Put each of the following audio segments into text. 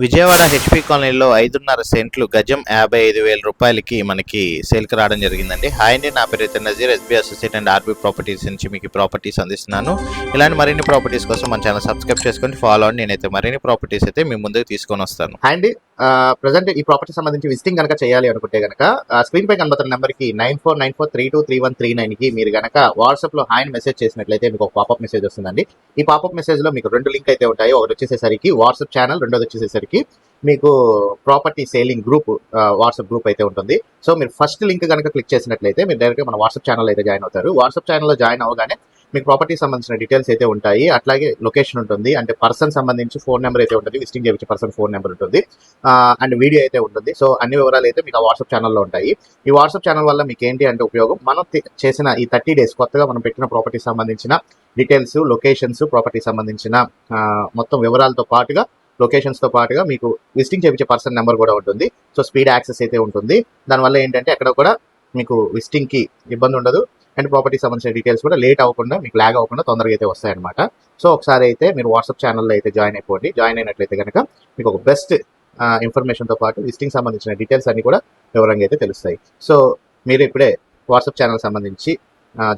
Vijayawada HP కాలనీలో ఐదున్నర సెంట్లు గజం యాభై ఐదు వేల రూపాయలకి మనకి సేల్కి రావడం జరిగిందండి. హాయ్ అండి నా పేరు అయితే Nazeer SB associate and RB properties నుంచి మీకు ప్రాపర్టీస్ అందిస్తున్నాను. ఇలాంటి మరిన్ని ప్రాపర్టీస్ కోసం మన ఛానల్ సబ్స్క్రైబ్ చేసుకొని ఫాలో అండి. నేనైతే మరిన్ని ప్రాపర్టీస్ అయితే మీ ముందుకు తీసుకొని వస్తాను. హాయ్ అండి ప్రజెంట్ ఈ ప్రాపర్టీ సంబంధించి విజిటింగ్ కనుక చేయాలి అనుకుంటే కనుక స్క్రీన్ పై కనబడుతున్న నెంబర్కి nine four nine four three two three one three నైన్కి మీరు కనుక వాట్సాప్లో హాయ్ మెసేజ్ చేసినట్లయితే మీకు ఒక పాపప్ మెసేజ్ వస్తుందండి. ఈ పాపప్ మెసేజ్లో మీకు రెండు లింక్ అయితే ఉంటాయి. ఒకటి వచ్చేసరికి వాట్సాప్ ఛానల్ రెండోది వచ్చేసేసరికి మీకు property selling group whatsapp group అయితే ఉంటుంది. సో మీరు ఫస్ట్ లింక్ కనుక క్లిక్ చేసినట్లయితే మీరు డైరెక్ట్గా మన వాట్సాప్ ఛానల్ అయితే జాయిన్ అవుతారు. వాట్సాప్ ఛానల్లో జాయిన్ అవ్వగానే మీకు ప్రాపర్టీ సంబంధించిన డీటెయిల్స్ అయితే ఉంటాయి. అట్లాగే లొకేషన్ ఉంటుంది. అంటే పర్సన్ సంబంధించి ఫోన్ నెంబర్ అయితే ఉంటుంది. విజిటింగ్ చేయించే పర్సన్ ఫోన్ నెంబర్ ఉంటుంది. అండ్ వీడియో అయితే ఉంటుంది. సో అన్ని వివరాలు అయితే మీకు ఆ వాట్సాప్ ఛానల్లో ఉంటాయి. ఈ వాట్సాప్ ఛానల్ వల్ల మీకు ఏంటి అంటే ఉపయోగం? మనం చేసిన ఈ థర్టీ డేస్ కొత్తగా మనం పెట్టిన ప్రాపర్టీ సంబంధించిన డీటెయిల్స్ లొకేషన్స్ ప్రాపర్టీ సంబంధించిన మొత్తం వివరాలతో పాటుగా లొకేషన్స్తో పాటుగా మీకు విజిటింగ్ చేయించే పర్సన్ నెంబర్ కూడా ఉంటుంది. సో స్పీడ్ యాక్సెస్ అయితే ఉంటుంది. దానివల్ల ఏంటంటే ఎక్కడ కూడా మీకు విజిటింగ్కి ఇబ్బంది ఉండదు. అండ్ ప్రాపర్టీ సంబంధించిన డీటెయిల్స్ కూడా లేట్ అవ్వకుండా మీకు లాగ్ అవ్వకుండా తొందరగా అయితే వస్తాయన్నమాట. సో ఒకసారి అయితే మీరు వాట్సాప్ ఛానల్లో అయితే జాయిన్ అయిపోండి. జాయిన్ అయినట్లయితే కనుక మీకు ఒక బెస్ట్ ఇన్ఫర్మేషన్తో పాటు విజిటింగ్ సంబంధించిన డీటెయిల్స్ అన్ని కూడా వివరంగా అయితే తెలుస్తాయి. సో మీరు ఇప్పుడే వాట్సాప్ ఛానల్ సంబంధించి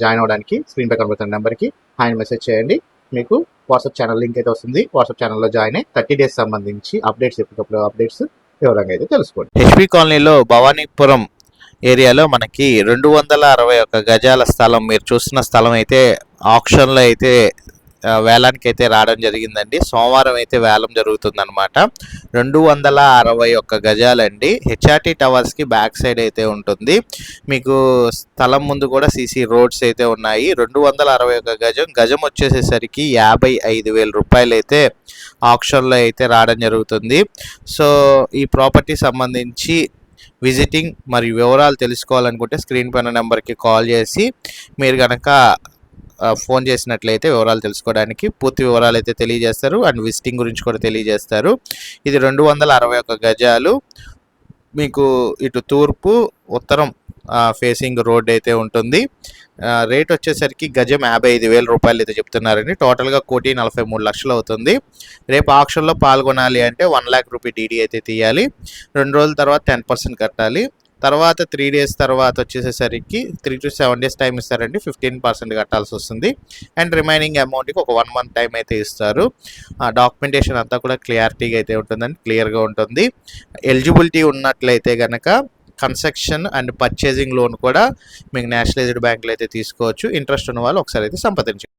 జాయిన్ అవ్వడానికి స్క్రీన్ పై కనబడుతున్న నెంబర్కి హాయ్ మెసేజ్ చేయండి. మీకు వాట్సాప్ ఛానల్ లింక్ అయితే వస్తుంది. వాట్సాప్ ఛానల్లో జాయిన్ అయ్యి థర్టీ డేస్ సంబంధించి అప్డేట్స్ ఎప్పటికప్పుడు అప్డేట్స్ వివరంగా అయితే తెలుసుకోండి. హెచ్పి కాలనీలో భవానీపురం ఏరియాలో మనకి రెండు వందల అరవై ఒక్క గజాల స్థలం మీరు చూస్తున్న స్థలం అయితే ఆప్షన్లో అయితే వేలానికి అయితే రావడం జరిగిందండి. సోమవారం అయితే వేలం జరుగుతుందనమాట రెండు వందల అరవై ఒక్క గజాలండి. హెచ్ఆర్టీ టవర్స్కి బ్యాక్ సైడ్ అయితే ఉంటుంది. మీకు స్థలం ముందు కూడా సీసీ రోడ్స్ అయితే ఉన్నాయి. రెండు వందల అరవై ఒక్క గజం గజం వచ్చేసేసరికి యాభై ఐదు వేల రూపాయలు అయితే ఆప్షన్లో అయితే రావడం జరుగుతుంది. సో ఈ ప్రాపర్టీ సంబంధించి విజిటింగ్ మరియు వివరాలు తెలుసుకోవాలనుకుంటే స్క్రీన్ పైన నెంబర్కి కాల్ చేసి మీరు కనుక ఫోన్ చేసినట్లయితే వివరాలు తెలుసుకోవడానికి పూర్తి వివరాలు అయితే తెలియజేస్తారు అండ్ విజిటింగ్ గురించి కూడా తెలియజేస్తారు. ఇది రెండు వందల అరవై ఒక్క గజాలు. మీకు ఇటు తూర్పు ఉత్తరం ఫేసింగ్ రోడ్ అయితే ఉంటుంది. రేట్ వచ్చేసరికి గజం యాభై ఐదు వేల రూపాయలు అయితే చెప్తున్నారండి. టోటల్గా కోటి నలభై మూడు లక్షలు అవుతుంది. రేపు ఆప్షన్లో పాల్గొనాలి అంటే వన్ ల్యాక్ రూపీ డీడీ అయితే తీయాలి. రెండు రోజుల తర్వాత టెన్ పర్సెంట్ కట్టాలి. తర్వాత త్రీ డేస్ తర్వాత వచ్చేసేసరికి three to seven days time ఇస్తారండి. ఫిఫ్టీన్ పర్సెంట్ కట్టాల్సి వస్తుంది. అండ్ రిమైనింగ్ అమౌంట్కి ఒక వన్ మంత్ టైం అయితే ఇస్తారు. ఆ డాక్యుమెంటేషన్ అంతా కూడా క్లియారిటీగా అయితే ఉంటుందండి. క్లియర్గా ఉంటుంది. ఎలిజిబిలిటీ ఉన్నట్లయితే కనుక కన్స్ట్రక్షన్ అండ్ పర్చేసింగ్ లోన్ కూడా మీకు నేషనలైజ్డ్ బ్యాంకులు అయితే తీసుకోవచ్చు. ఇంట్రెస్ట్ ఉన్న వాళ్ళు ఒకసారి అయితే సంప్రదించండి.